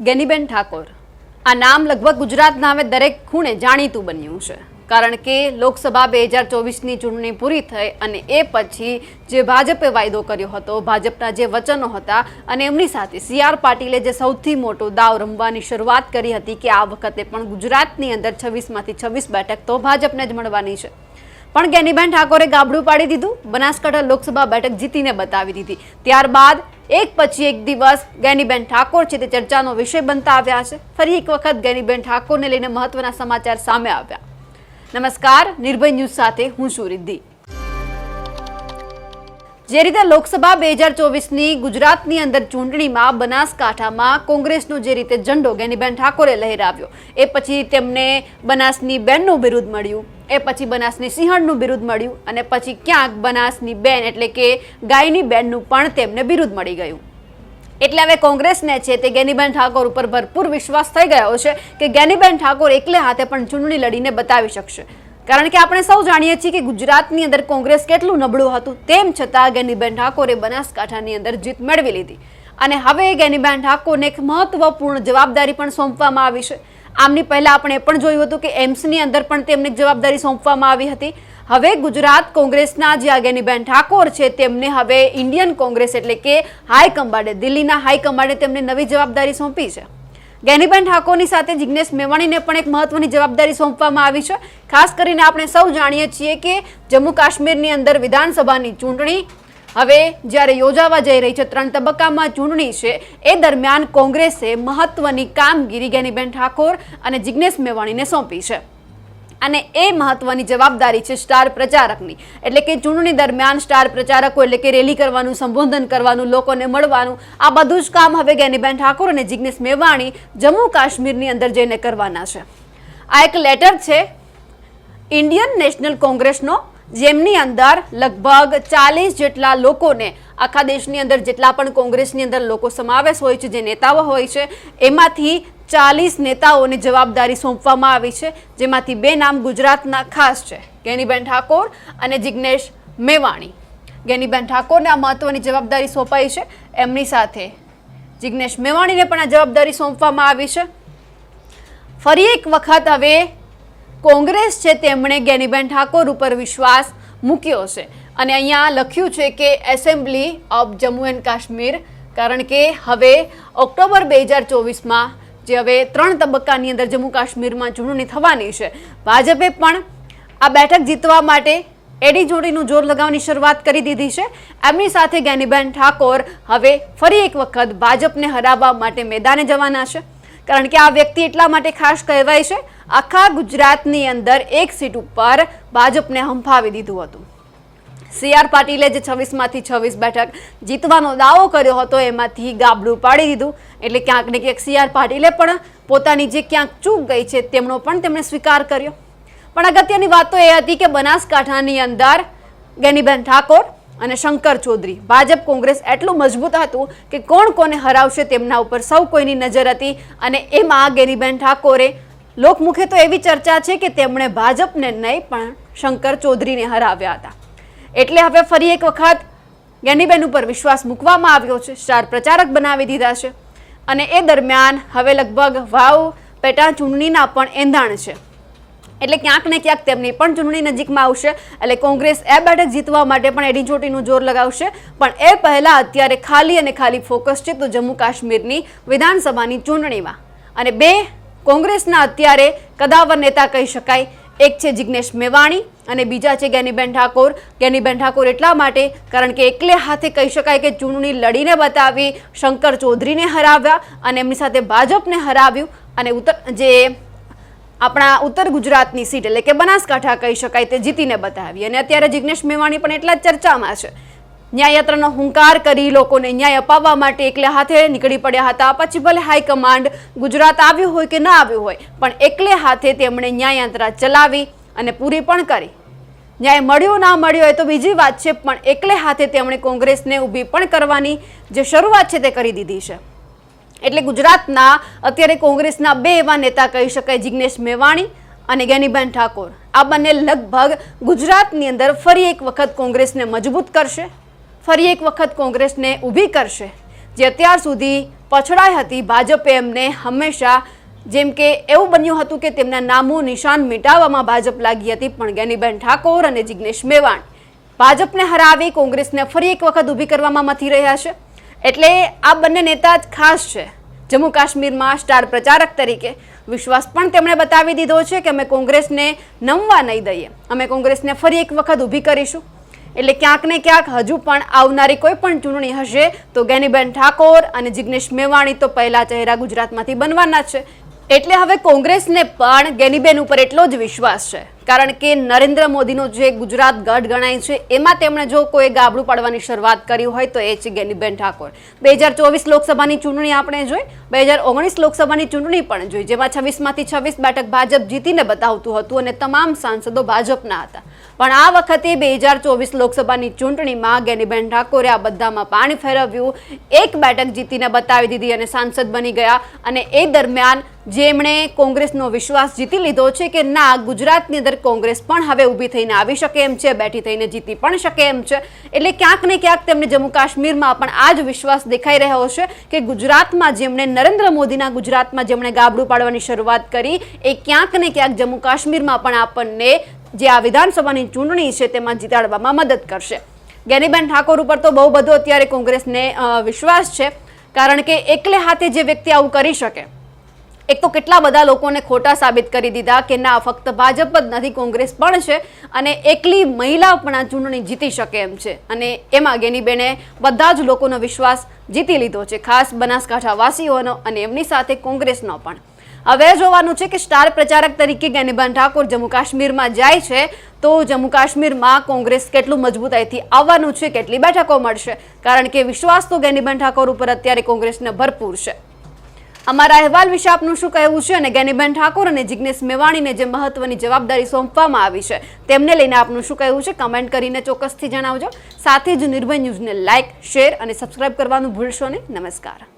ગેનીબેન ઠાકોર. આ નામ લગભગ ગુજરાતના હવે દરેક ખૂણે જાણીતું બન્યું છે. કારણ કે લોકસભા બે હજાર ચોવીસની ચૂંટણી પૂરી થઈ અને એ પછી જે ભાજપે વાયદો કર્યો હતો, ભાજપના જે વચનો હતા અને એમની સાથે સી આર પાટીલે જે સૌથી મોટો દાવ રમવાની શરૂઆત કરી હતી કે આ વખતે પણ ગુજરાતની અંદર છવ્વીસમાંથી છવ્વીસ બેઠક તો ભાજપને જ મળવાની છે. પણ ગેનીબેન ઠાકોરે ગાબડું પાડી દીધું. બનાસકાંઠા લોકસભા બેઠક જીતીને બતાવી દીધી. ત્યારબાદ એક પછી એક દિવસ ગેનીબેન ઠાકોર છે તે ચર્ચાનો વિષય બનતા આવ્યા છે. ફરી એક વખત ગેનીબેન ઠાકોરને લઈને મહત્વના સમાચાર સામે આવ્યા. નમસ્કાર, નિર્ભય ન્યૂઝ સાથે હું છું રિદ્ધિ. જે રીતે લોકસભા બે હજાર ચોવીસની ગુજરાતની અંદર ચૂંટણીમાં બનાસકાંઠામાં કોંગ્રેસનો જે રીતે ઝંડો ગેનીબેન ઠાકોરે લહેરાવ્યો, એ પછી તેમને બનાસની બેનનું બિરુદ મળ્યું, એ પછી બનાસની સિંહણનું બિરુદ મળ્યું અને પછી ક્યાંક બનાસની બેન એટલે કે ગાયની બેનનું પણ તેમને બિરુદ મળી ગયું. એટલે હવે કોંગ્રેસને છે તે ગેનીબેન ઠાકોર ઉપર ભરપૂર વિશ્વાસ થઈ ગયો છે કે ગેનીબેન ઠાકોર એકલે હાથે પણ ચૂંટણી લડીને બતાવી શકશે. કારણ કે આપણે સૌ જાણીએ છીએ કે ગુજરાતની અંદર કોંગ્રેસ કેટલું નબળું હતું, તેમ છતાં ગેનીબેન ઠાકોરે બનાસકાંઠાની અંદર જીત મેળવી લીધી. અને હવે ગેનીબેન ઠાકોરને એક મહત્વપૂર્ણ જવાબદારી પણ સોંપવામાં આવી છે. આમની પહેલા આપણે પણ જોયું હતું કે એમ્સની અંદર પણ તેમને જવાબદારી સોંપવામાં આવી હતી. હવે ગુજરાત કોંગ્રેસના જે આગેનીબેન ઠાકોર છે, તેમને હવે ઇન્ડિયન કોંગ્રેસ એટલે કે હાઈકમાન્ડે, દિલ્હીના હાઈકમાન્ડે તેમને નવી જવાબદારી સોંપી છે. ગેનીબેન ઠાકોરની સાથે જિગ્નેશ મેવાણીને પણ એક મહત્વની જવાબદારી સોંપવામાં આવી છે. ખાસ કરીને આપણે સૌ જાણીએ છીએ કે જમ્મુ કાશ્મીરની અંદર વિધાનસભાની ચૂંટણી હવે જ્યારે યોજાવા જઈ રહી છે, ત્રણ તબક્કામાં ચૂંટણી છે. એ દરમિયાન કોંગ્રેસે મહત્વની કામગીરી ગેનીબેન ઠાકોર અને જિગ્નેશ મેવાણીને સોંપી છે. અને એ મહત્વની જવાબદારી છે સ્ટાર પ્રચારકની. એટલે કે ચૂંટણી દરમિયાન સ્ટાર પ્રચારકો એટલે કે રેલી કરવાનું, સંબોધન કરવાનું, લોકોને મળવાનું, આ બધું જ કામ હવે ગેનીબેન ઠાકોર અને જિજ્ઞેશ મેવાણી જમ્મુ કાશ્મીરની અંદર જઈને કરવાના છે. આ એક લેટર છે, ઇન્ડિયન નેશનલ કોંગ્રેસનો જેમની અંદર લગભગ ચાલીસ જેટલા લોકોને આખા દેશની અંદર જેટલા પણ કોંગ્રેસની અંદર લોકો સમાવેશ હોય છે, જે નેતાઓ હોય છે, એમાંથી ચાલીસ નેતાઓને જવાબદારી સોંપવામાં આવી છે, જેમાંથી બે નામ ગુજરાતના ખાસ છે, ગેનીબેન ઠાકોર અને જિગ્નેશ મેવાણી. ગેનીબેન ઠાકોરને આ મહત્વની જવાબદારી સોંપાઈ છે, એમની સાથે જિગ્નેશ મેવાણીને પણ આ જવાબદારી સોંપવામાં આવી છે. ફરી એક વખત હવે કોંગ્રેસ છે તેમણે ગેનીબેન ઠાકોર ઉપર વિશ્વાસ મૂક્યો છે. અને અહીંયા લખ્યું છે કે assembly of Jammu and Kashmir, કારણ કે હવે ઓક્ટોબર બે હજાર ચોવીસમાં જે હવે ત્રણ તબક્કાની અંદર જમ્મુ કાશ્મીરમાં ચૂંટણી થવાની છે. ભાજપે પણ આ બેઠક જીતવા માટે એડી જોડીનું જોર લગાવવાની શરૂઆત કરી દીધી છે. એમની સાથે જ્ઞાનીબેન ઠાકોર હવે ફરી એક વખત ભાજપને હરાવવા માટે મેદાને જવાના છે. કારણ કે આ વ્યક્તિ એટલા માટે ખાસ કહેવાય છે, આખા ગુજરાતની અંદર એક સીટ ઉપર ભાજપને હંફાવી દીધું હતું. સી આર પાટીલે જે છવ્વીસમાંથી છવ્વીસ બેઠક જીતવાનો દાવો કર્યો હતો, એમાંથી ગાબડું પાડી દીધું. એટલે ક્યાંક ને ક્યાંક સી આર પાટીલે પણ પોતાની જે ક્યાંક ચૂક ગઈ છે, તેમનો પણ તેમણે સ્વીકાર કર્યો. પણ અગત્યની વાત તો એ હતી કે બનાસકાંઠાની અંદર ગેનીબેન ઠાકોર અને શંકર ચૌધરી, ભાજપ કોંગ્રેસ એટલું મજબૂત હતું કે કોણ કોને હરાવશે તેમના ઉપર સૌ કોઈની નજર હતી અને એમાં ગેનીબેન ઠાકોરે, લોકમુખે તો એવી ચર્ચા છે કે તેમણે ભાજપને નહીં, પણ શંકર ચૌધરીને હરાવ્યા હતા. એટલે હવે ફરી એક વખત જ્ઞાનીબેન ઉપર વિશ્વાસ મૂકવામાં આવ્યો છે, સ્ટાર પ્રચારક બનાવી દીધા છે. અને એ દરમિયાન હવે લગભગ વાવ પેટા ચૂંટણીના પણ એંધાણ છે. એટલે ક્યાંક ને ક્યાંક તેમની પણ ચૂંટણી નજીકમાં આવશે. એટલે કોંગ્રેસ એ બેઠક જીતવા માટે પણ એડીચોટીનું જોર લગાવશે. પણ એ પહેલાં અત્યારે ખાલી અને ખાલી ફોકસ છે તો જમ્મુ કાશ્મીરની વિધાનસભાની ચૂંટણીમાં. અને બે, કોંગ્રેસના અત્યારે કદાવર નેતા કહી શકાય. એક છે જિગ્નેશ મેવાણી અને બીજા છે જ્ઞાનીબેન ઠાકોર. જ્ઞાનીબેન ઠાકોર એટલા માટે, કારણ કે એકલે હાથે કહી શકાય કે ચૂંટણી લડીને બતાવી શંકર ચૌધરીને હરાવ્યા અને એમની સાથે ભાજપને હરાવ્યું. અને ઉત્તર, જે આપણા ઉત્તર ગુજરાતની સીટ એટલે કે બનાસકાંઠા કહી શકાય તે જીતીને બતાવી. અને અત્યારે જિગ્નેશ મેવાણી પણ એટલા જ ચર્ચામાં છે. ન્યાયયાત્રાનો હુંકાર કરી લોકોને ન્યાય અપાવવા માટે એકલે હાથે નીકળી પડ્યા હતા. પછી ભલે હાઈકમાન્ડ ગુજરાત આવ્યું હોય કે ના આવ્યું હોય, પણ એકલે હાથે તેમણે ન્યાયયાત્રા ચલાવી અને પૂરી પણ કરી. ન્યાય મળ્યો ના મળ્યો હોય તો બીજી વાત છે, પણ એકલે હાથે તેમણે કોંગ્રેસને ઊભી પણ કરવાની જે શરૂઆત છે તે કરી દીધી છે. એટલે ગુજરાતના અત્યારે કોંગ્રેસના બે એવા નેતા કહી શકાય, જિગ્નેશ મેવાણી અને જ્ઞાનીબેન ઠાકોર. આ બંને લગભગ ગુજરાતની અંદર ફરી એક વખત કોંગ્રેસને મજબૂત કરશે, ફરી એક વખત કોંગ્રેસને ઊભી કરશે. જે અત્યાર સુધી પછડાઈ હતી, ભાજપે એમને હંમેશા જેમ કે એવું બન્યું હતું કે તેમના નામો નિશાન મિટાવવામાં ભાજપ લાગી હતી, પણ જ્ઞાનીબેન ઠાકોર અને જિગ્નેશ મેવાણ ભાજપને હરાવી કોંગ્રેસને ફરી એક વખત ઊભી કરવામાં મથી રહ્યા છે. એટલે આ બંને નેતા જ ખાસ છે. જમ્મુ કાશ્મીરમાં સ્ટાર પ્રચારક તરીકે વિશ્વાસ પણ તેમણે બતાવી દીધો છે કે અમે કોંગ્રેસને નમવા નહીં દઈએ. અમે કોંગ્રેસને ફરી એક વખત ઊભી કરીશું. એટલે ક્યાંક ને ક્યાંક હજુ પણ આવનારી કોઈ પણ ચૂંટણી હશે તો ગેનીબેન ઠાકોર અને જિગ્નેશ મેવાણી તો પહેલા ચહેરા ગુજરાતમાંથી બનવાના છે. એટલે હવે કોંગ્રેસને પણ ગેનીબેન ઉપર એટલો જ વિશ્વાસ છે. કારણ કે નરેન્દ્ર મોદીનો જે ગુજરાત ગઢ ગણાય છે, એમાં તેમણે જો કોઈ ગાબડું પાડવાની શરૂઆત કરી હોય તો એ છે ગેનીબેન ઠાકોર. બે હજાર ચોવીસ લોકસભાની ચૂંટણી આપણે જોઈ, બે હજાર ઓગણીસ લોકસભાની ચૂંટણી પણ જોઈ, જેમાં છવ્વીસમાંથી છવ્વીસ બેઠક ભાજપ જીતીને બતાવતું હતું અને તમામ સાંસદો ભાજપના હતા. પણ આ વખતે બે હજાર ચોવીસ લોકસભાની ચૂંટણીમાં ગેનીબેન ઠાકોરે આ બધામાં પાણી ફેરવ્યું. એક બેઠક જીતીને બતાવી દીધી અને સાંસદ બની ગયા અને એ દરમિયાન જેમણે કોંગ્રેસનો વિશ્વાસ જીતી લીધો છે કે ના, ગુજરાતની અંદર કોંગ્રેસ પણ હવે ઊભી થઈને આવી શકે એમ છે, બેઠી થઈને જીતી પણ શકે એમ છે. એટલે ક્યાંક ને ક્યાંક તેમને જમ્મુ કાશ્મીરમાં પણ આ જ વિશ્વાસ દેખાઈ રહ્યો છે કે ગુજરાતમાં જેમણે નરેન્દ્ર મોદીના ગુજરાતમાં જેમણે ગાબડું પાડવાની શરૂઆત કરી, એ ક્યાંક ને ક્યાંક જમ્મુ કાશ્મીરમાં પણ આપણને જે આ વિધાનસભાની ચૂંટણી છે તેમાં જીતાડવામાં મદદ કરશે. ગેનીબેન ઠાકોર ઉપર તો બહુ બધો અત્યારે કોંગ્રેસને વિશ્વાસ છે. કારણ કે એકલે હાથે જે વ્યક્તિ આવું કરી શકે, એક તો કેટલા બધા લોકોને ખોટા સાબિત કરી દીધા કે ના, ફક્ત ભાજપ જ નથી, કોંગ્રેસ પણ છે અને એકલી મહિલા પણ આ ચૂંટણી જીતી શકે એમ છે. અને એમાં ગેનીબેને બધા જ લોકોનો વિશ્વાસ જીતી લીધો છે, ખાસ બનાસકાંઠા વાસીઓનો અને એમની સાથે કોંગ્રેસનો પણ. હવે જોવાનું છે કે સ્ટાર પ્રચારક તરીકે જ્ઞાનીબેન ઠાકોર જમ્મુ કાશ્મીરમાં જાય છે, તો જમ્મુ કાશ્મીરમાં કોંગ્રેસ કેટલું મજબૂતાઈથી આવવાનું છે, કેટલી બેઠકો મળશે? કારણ કે વિશ્વાસ તો જ્ઞાનીબેન ઠાકોર ઉપર અત્યારે કોંગ્રેસને ભરપૂર છે. અમારા અહેવાલ વિશે આપનું શું કહેવું છે અને જ્ઞાનીબેન ઠાકોર અને જિગ્નેશ મેવાણીને જે મહત્વની જવાબદારી સોંપવામાં આવી છે, તેમને લઈને આપનું શું કહેવું છે? કમેન્ટ કરીને ચોક્કસથી જણાવજો. સાથે જ નિર્ભય ન્યૂઝને લાઇક શેર અને સબસ્ક્રાઇબ કરવાનું ભૂલશો નહીં. નમસ્કાર.